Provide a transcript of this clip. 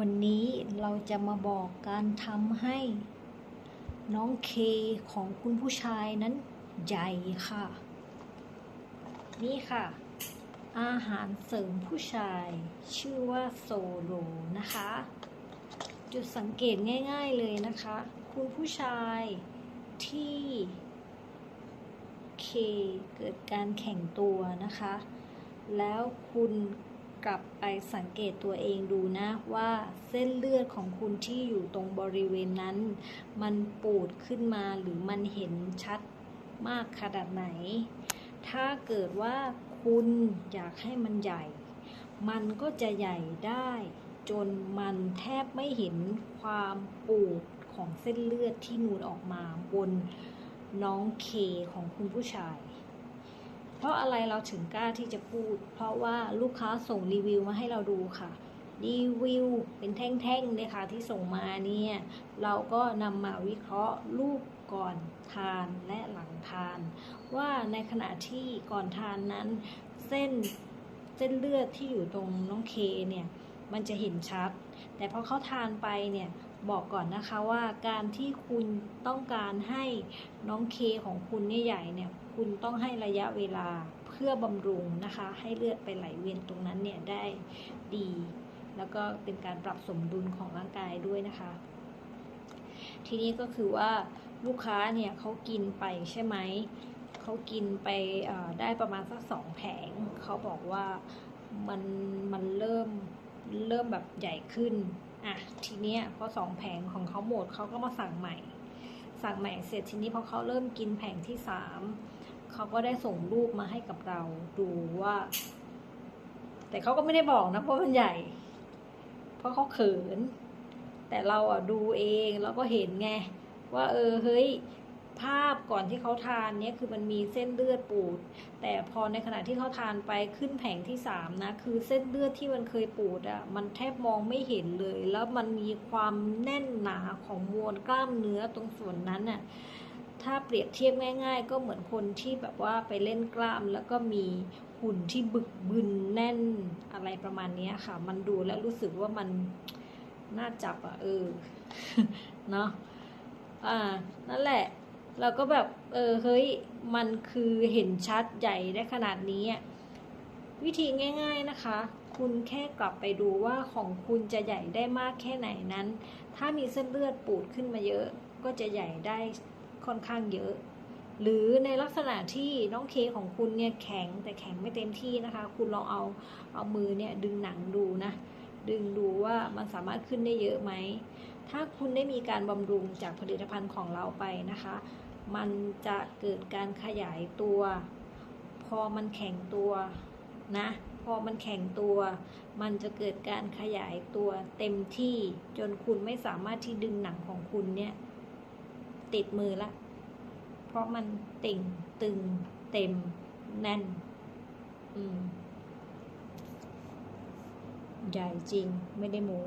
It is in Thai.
วันนี้เราจะมาบอกการทำให้น้องเคของคุณผู้ชายนั้นใหญ่ค่ะ นี่ค่ะ อาหารเสริมผู้ชายชื่อว่าโซโลนะคะ จุดสังเกตง่าย ๆเลยนะคะ คุณผู้ชายที่เคเกิดการแข่งตัวนะคะ แล้วคุณ กลับไปสังเกตตัวเองดูนะว่าเส้นเลือดของคุณที่อยู่ตรงบริเวณนั้น มันปูดขึ้นมาหรือมันเห็นชัดมากขนาดไหน ถ้าเกิดว่าคุณอยากให้มันใหญ่ มันก็จะใหญ่ได้ จนมันแทบไม่เห็นความปูดของเส้นเลือดที่นูนออกมาบนน้องเคของคุณผู้ชาย เพราะอะไรเราถึงกล้าที่จะพูด เพราะว่าลูกค้าส่งรีวิวมาให้เราดูค่ะรีวิวเป็นแท่งๆเลยค่ะที่ส่งมาเนี่ย เราก็นำมาวิเคราะห์รูปก่อนทานและหลังทาน ว่าในขณะที่ก่อนทานนั้น เส้นเส้นเลือดที่อยู่ตรงน้องเคเนี่ย มันจะเห็นชัด แต่พอเขาทานไปเนี่ย บอกก่อนนะคะว่าการที่คุณต้องการให้น้องเคของคุณเนี่ยใหญ่เนี่ยคุณต้องให้ระยะเวลาเพื่อบำรุงนะคะ ให้เลือดไปไหลเวียนตรงนั้นเนี่ยได้ดี แล้วก็เป็นการปรับสมดุลของร่างกายด้วยนะคะ ทีนี้ก็คือว่าลูกค้าเนี่ยเขากินไปใช่ไหมเขากินไปได้ประมาณสักสองแผงเขาบอกว่ามันมันเริ่มเริ่มแบบใหญ่ขึ้น อะทีเนี้ยพอสองแผงของเขาหมดเขาก็มาสั่งใหม่ สั่งใหม่เสร็จทีนี้พอเขาเริ่มกินแผงที่สามเขาก็ได้ส่งรูปมาให้กับเราดูว่า แต่เขาก็ไม่ได้บอกนะเพราะมันใหญ่ เพราะเขาเขิน แต่เราอะดูเองแล้วก็เห็นไงว่า เออเฮ้ย ภาพก่อนที่เขาทานเนี่ยคือมันมีเส้นเลือดปูด แต่พอในขณะที่เขาทานไปขึ้นแผงที่สามนะคือเส้นเลือดที่มันเคยปูดอะ่ะมันแทบมองไม่เห็นเลย แล้วมันมีความแน่นหนาของมวลกล้ามเนื้อตรงส่วนนั้นน่ะถ้าเปรียบเทียบง่าย ๆ ก็เหมือนคนที่แบบว่าไปเล่นกล้ามแล้วก็มีหุ่นที่บึกบึนแน่นอะไรประมาณนี้ค่ะ มันดูแล้วรู้สึกว่ามันน่าจับอะ่ะเออเนาะอ่านั่นแหละ เราก็แบบเออเฮ้ยมันคือเห็นชัดใหญ่ได้ขนาดนี้อะวิธีง่าย ๆนะคะ คุณแค่กลับไปดูว่าของคุณจะใหญ่ได้มากแค่ไหนนั้น ถ้ามีเส้นเลือดปูดขึ้นมาเยอะ ก็จะใหญ่ได้ค่อนข้างเยอะ หรือในลักษณะที่น้องเคของคุณเนี่ยแข็งแต่แข็งไม่เต็มที่นะคะ คุณลองเอาเอามือเนี่ยดึงหนังดูนะ ดึงดูว่ามันสามารถขึ้นได้เยอะไหม ถ้าคุณได้มีการบำรุงจากผลิตภัณฑ์ของเราไปนะคะ มันจะเกิดการขยายตัว พอมันแข็งตัวนะ พอมันแข็งตัว มันจะเกิดการขยายตัวเต็มที่จนคุณไม่สามารถที่ดึงหนังของคุณเนี่ยติดมือละ เพราะมันติ่งตึงเต็มแน่น อืมใหญ่จริงไม่ได้โม้